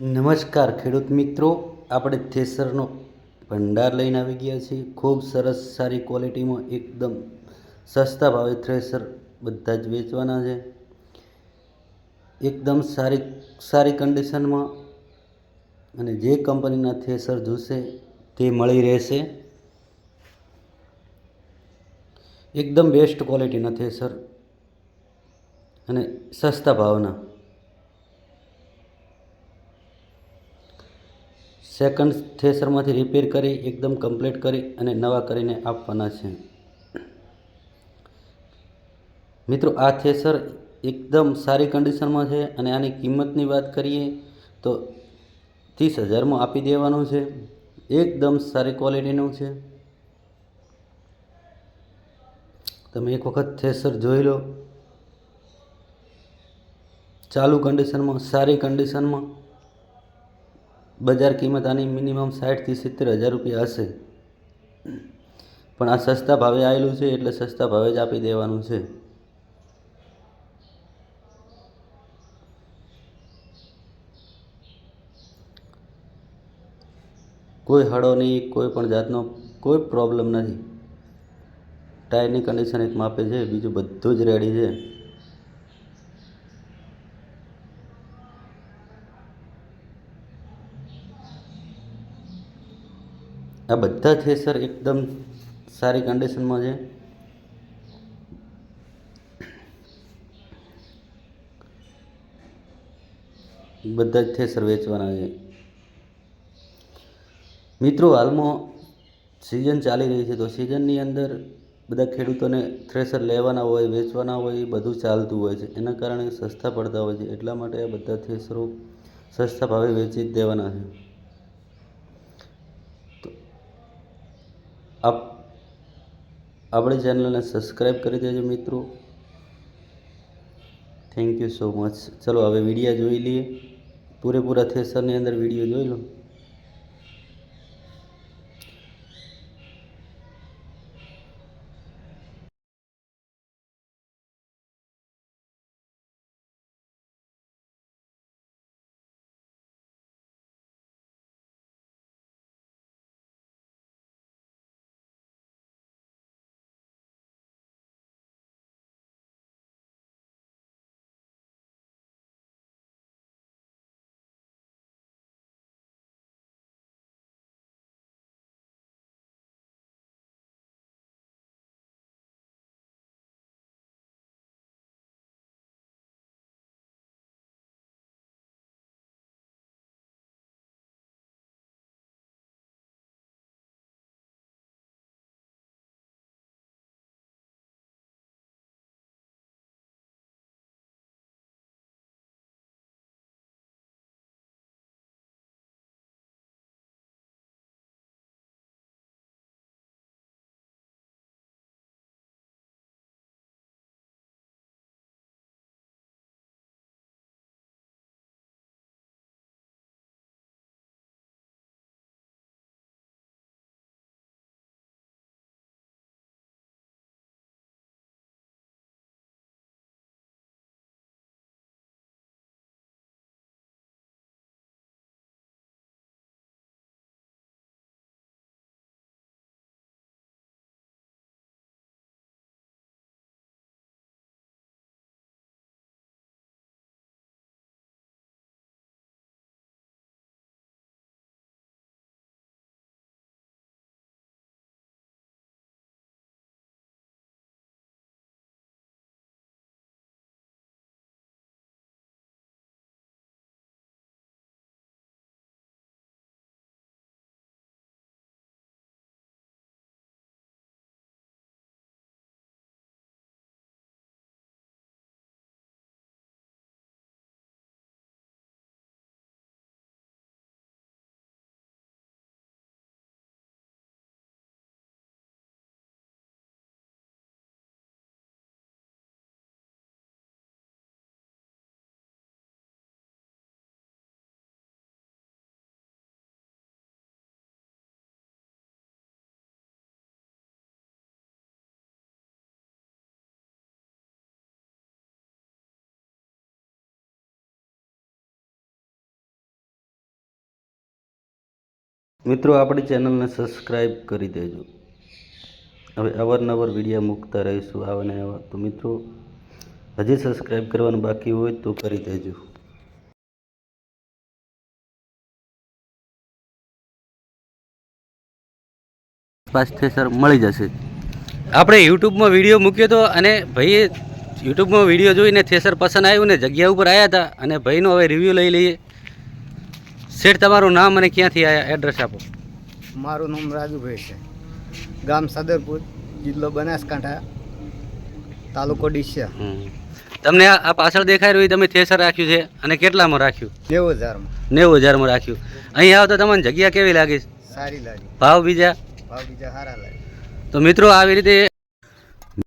નમસ્કાર ખેડૂત મિત્રો. આપણે થેસરનો ભંડાર લઈને આવી ગયા છીએ. ખૂબ સરસ, સારી ક્વોલિટીમાં એકદમ સસ્તા ભાવે થ્રેસર બધા જ વેચવાના છે. એકદમ સારી સારી કન્ડિશનમાં અને જે કંપનીના થ્રેસર જોશે તે મળી રહેશે. એકદમ બેસ્ટ ક્વોલિટીના થ્રેસર અને સસ્તા ભાવના. સેકન્ડ થ્રેસરમાંથી રિપેર કરી, એકદમ કમ્પ્લીટ કરી અને નવા કરીને આપવાના છે. મિત્રો, આ થ્રેસર એકદમ સારી કન્ડિશનમાં છે અને આની કિંમતની વાત કરીએ તો ત્રીસ હજારમાં આપી દેવાનું છે. એકદમ સારી ક્વોલિટીનું છે. તમે એક વખત થ્રેસર જોઈ લો. ચાલુ કન્ડિશનમાં સારી કન્ડિશનમાં બજાર કિંમત આની મિનિમમ સાઠથી સિત્તેર હજાર રૂપિયા હશે. પણ આ સસ્તા ભાવે આવેલું છે એટલે સસ્તા ભાવે જ આપી દેવાનું છે. કોઈ હળો નહીં, કોઈ પણ જાતનો કોઈ પ્રોબ્લેમ નથી. ટાયરની કન્ડિશન એક માપે છે, બીજું બધું જ રેડી છે. આ બધા થ્રેસર એકદમ સારી કન્ડિશનમાં છે. બધા જ થ્રેસર વેચવાના છે. મિત્રો, હાલમાં સિઝન ચાલી રહી છે, તો સિઝનની અંદર બધા ખેડૂતોને થ્રેસર લેવાના હોય, વેચવાના હોય, એ બધું ચાલતું હોય છે. એના કારણે સસ્તા પડતા હોય છે. એટલા માટે આ બધા થ્રેસરો સસ્તા ભાવે વેચી જ દેવાના છે. આપ આપણી ચેનલને સબસ્ક્રાઈબ કરી દેજો મિત્રો. થેન્ક યુ સો મચ ચલો, હવે વીડિયો જોઈ લઈએ. પૂરેપૂરા થેસરની અંદર વીડિયો જોઈ લો. મિત્રો આપણી ચેનલને સબસ્ક્રાઈબ કરી દેજો. હવે અવારનવાર વિડીયા મૂકતા રહીશું આવા ને આવા. તો મિત્રો હજી સબસ્ક્રાઈબ કરવાનું બાકી હોય તો કરી દેજો. પાસે સર મળી જશે. આપણે યુટ્યુબમાં વીડિયો મૂક્યો હતો અને ભાઈએ યુટ્યુબમાં વીડિયો જોઈને થેસર પસંદ આવ્યું ને જગ્યા ઉપર આવ્યા હતા અને ભાઈનો હવે રિવ્યૂ લઈ લઈએ. શેઠ તમારું નામ અને ક્યાંથી એડ્રેસ આપો? મારું નામ રાજુભાઈ છે. ગામ સદરપુર જિલ્લો બનાસકાંઠા તાલુકો ડીસા. તમને આ પાછળ દેખાઈ રહ્યું તમે થેસર રાખ્યું છે અને કેટલામાં રાખ્યું? નેવું હજારમાં નેવું હજારમાં રાખ્યું. અહીં આવો તો તમને જગ્યા કેવી લાગી? સારી લાગી. ભાવ બીજા? ભાવ બીજા સારા લાગે તો મિત્રો આવી રીતે